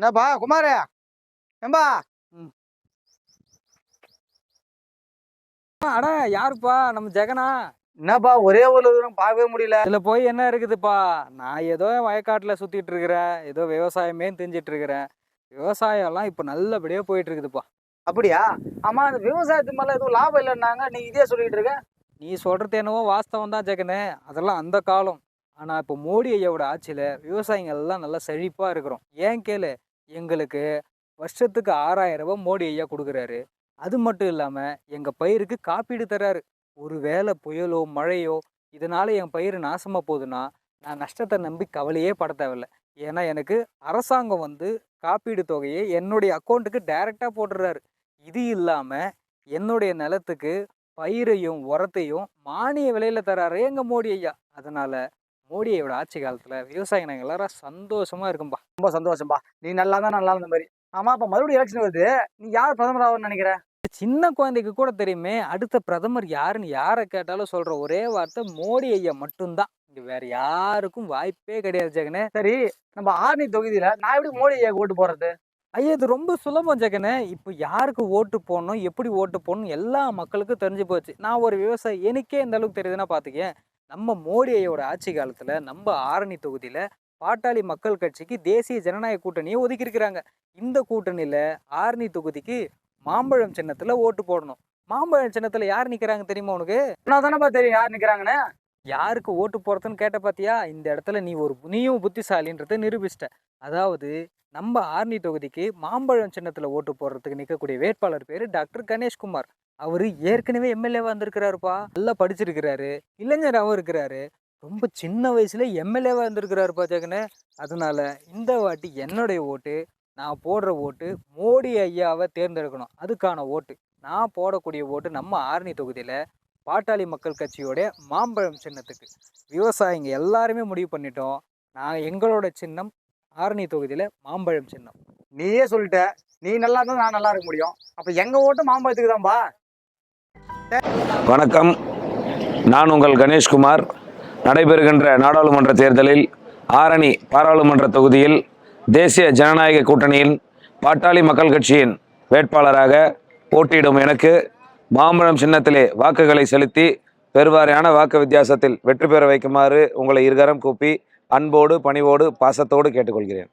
என்னப்பா குமார ஏம்பா அட யாருப்பா நம்ம ஜெகனா. என்னப்பா ஒரே ஒரு தூரம் பார்க்கவே முடியல. இதுல போய் என்ன இருக்குதுப்பா நான் ஏதோ வயக்காட்டுல சுத்திட்டு இருக்கிறேன். ஏதோ விவசாயமே தெரிஞ்சிட்டு இருக்கிறேன். விவசாயம் எல்லாம் இப்ப நல்லபடியா போயிட்டு இருக்குதுப்பா அப்படியா? ஆமா அந்த விவசாயத்து மேல எதுவும் லாபம் இல்லைன்னாங்க. நீ இதே சொல்லிட்டு இருக்க. நீ சொல்றது என்னவோ வாஸ்தவம் தான் ஜெகனே. அதெல்லாம் அந்த காலம். ஆனால் இப்போ மோடி ஐயாவோட ஆட்சியில் விவசாயிகள் எல்லாம் நல்லா செழிப்பாக இருக்கிறோம். ஏன் கேளு? எங்களுக்கு வருஷத்துக்கு ஆறாயிரம் ரூபாய் மோடி ஐயா கொடுக்குறாரு. அது மட்டும் இல்லாமல் எங்கள் பயிருக்கு காப்பீடு தராரு ஒருவேளை புயலோ மழையோ இதனால் என் பயிர் நாசமாக போகுதுன்னா நான் நஷ்டத்தை நம்பி கவலையே பட தேவையில்ல. ஏன்னா எனக்கு அரசாங்கம் வந்து காப்பீடு தொகையை என்னுடைய அக்கௌண்ட்டுக்கு டைரெக்டாக போட்டுடுறாரு. இது இல்லாமல் என்னுடைய நிலத்துக்கு பயிரையும் உரத்தையும் மானிய விலையில் தராரு எங்கள் மோடி ஐயா. அதனால் மோடி ஐயோட ஆட்சி காலத்துல விவசாயிங்க நாங்க எல்லாரும் சந்தோஷமா இருக்கும்பா. ரொம்ப சந்தோஷம்பா. நீ நல்லா தான் நல்லா இருந்த மாதிரி. ஆமா இப்ப மறுபடியும் எலெக்ஷன் வருது. நீ யார் பிரதமர் ஆகும்னு நினைக்கிற? சின்ன குழந்தைக்கு கூட தெரியுமே அடுத்த பிரதமர் யாருன்னு யாரை கேட்டாலும் சொல்ற ஒரே வார்த்தை மோடி ஐயா மட்டும்தான். இங்க வேற யாருக்கும் வாய்ப்பே கிடையாது ஜெகனே. சரி நம்ம ஆர்னி தொகுதியில நான் எப்படி மோடி ஐயா ஓட்டு போறது ஐயா இது ரொம்ப சுலபம் ஜெகனே. இப்போ யாருக்கு ஓட்டு போடணும் எப்படி ஓட்டு போடணும் எல்லா மக்களுக்கும் தெரிஞ்சு போச்சு. நான் ஒரு விவசாயி எனக்கே இந்த அளவுக்கு தெரியுதுன்னா பார்த்துக்கேன் நம்ம மோடி ஐயோட ஆட்சி காலத்தில் நம்ம ஆரணி தொகுதியில் பாட்டாளி மக்கள் கட்சிக்கு தேசிய ஜனநாயக கூட்டணியை ஒதுக்கியிருக்கிறாங்க. இந்த கூட்டணியில் ஆரணி தொகுதிக்கு மாம்பழம் சின்னத்தில் ஓட்டு போடணும். மாம்பழம் சின்னத்தில் யார் நிற்கிறாங்க தெரியுமா உனக்கு? நான் தானப்பா தெரியும் யார் நிக்கிறாங்கன்னு? யாருக்கு ஓட்டு போடுறதுன்னு கேட்ட பாத்தியா? இந்த இடத்துல நீ ஒரு நீயும் புத்திசாலின்றதை நிரூபிச்சிட்ட. அதாவது நம்ம ஆர்னி தொகுதிக்கு மாம்பழம் சின்னத்துல ஓட்டு போடுறதுக்கு நிற்கக்கூடிய வேட்பாளர் பேரு டாக்டர் கணேஷ்குமார். அவர் ஏற்கனவே எம்எல்ஏவாக வந்திருக்கிறாருப்பா நல்லா படிச்சிருக்கிறாரு. இளைஞராகவும் இருக்கிறாரு. ரொம்ப சின்ன வயசுல எம்எல்ஏவாக இருந்திருக்கிறாருப்பா ஜெகனே. அதனால இந்த வாட்டி என்னுடைய ஓட்டு நான் போடுற ஓட்டு மோடி ஐயாவை தேர்ந்தெடுக்கணும். அதுக்கான ஓட்டு. நான் போடக்கூடிய ஓட்டு நம்ம ஆரணி தொகுதியில் பாட்டாளி மக்கள் கட்சியோட மாம்பழம் சின்னத்துக்கு. விவசாயிங்க எல்லாருமே முடிவு பண்ணிட்டோம். நான் எங்களோட சின்னம் ஆரணி தொகுதியில் மாம்பழம் சின்னம். நீயே சொல்லிட்ட. நீ நல்லா இருந்தால் நான் நல்லா இருக்க முடியும். அப்போ எங்கள் ஓட்டு மாம்பழத்துக்கு தான்பா? வணக்கம். நான் உங்கள் கணேஷ்குமார். நடைபெறுகின்ற நாடாளுமன்ற தேர்தலில் ஆரணி பாராளுமன்ற தொகுதியில் தேசிய ஜனநாயக கூட்டணியின் பாட்டாளி மக்கள் கட்சியின் வேட்பாளராக போட்டியிடும் எனக்கு மாம்பழம் சின்னத்திலே வாக்குகளை செலுத்தி பெருவாரியான வாக்கு வித்தியாசத்தில் வெற்றி பெற வைக்குமாறு உங்களை இருகரம் கூப்பி அன்போடு பணிவோடு பாசத்தோடு கேட்டுக்கொள்கிறேன்.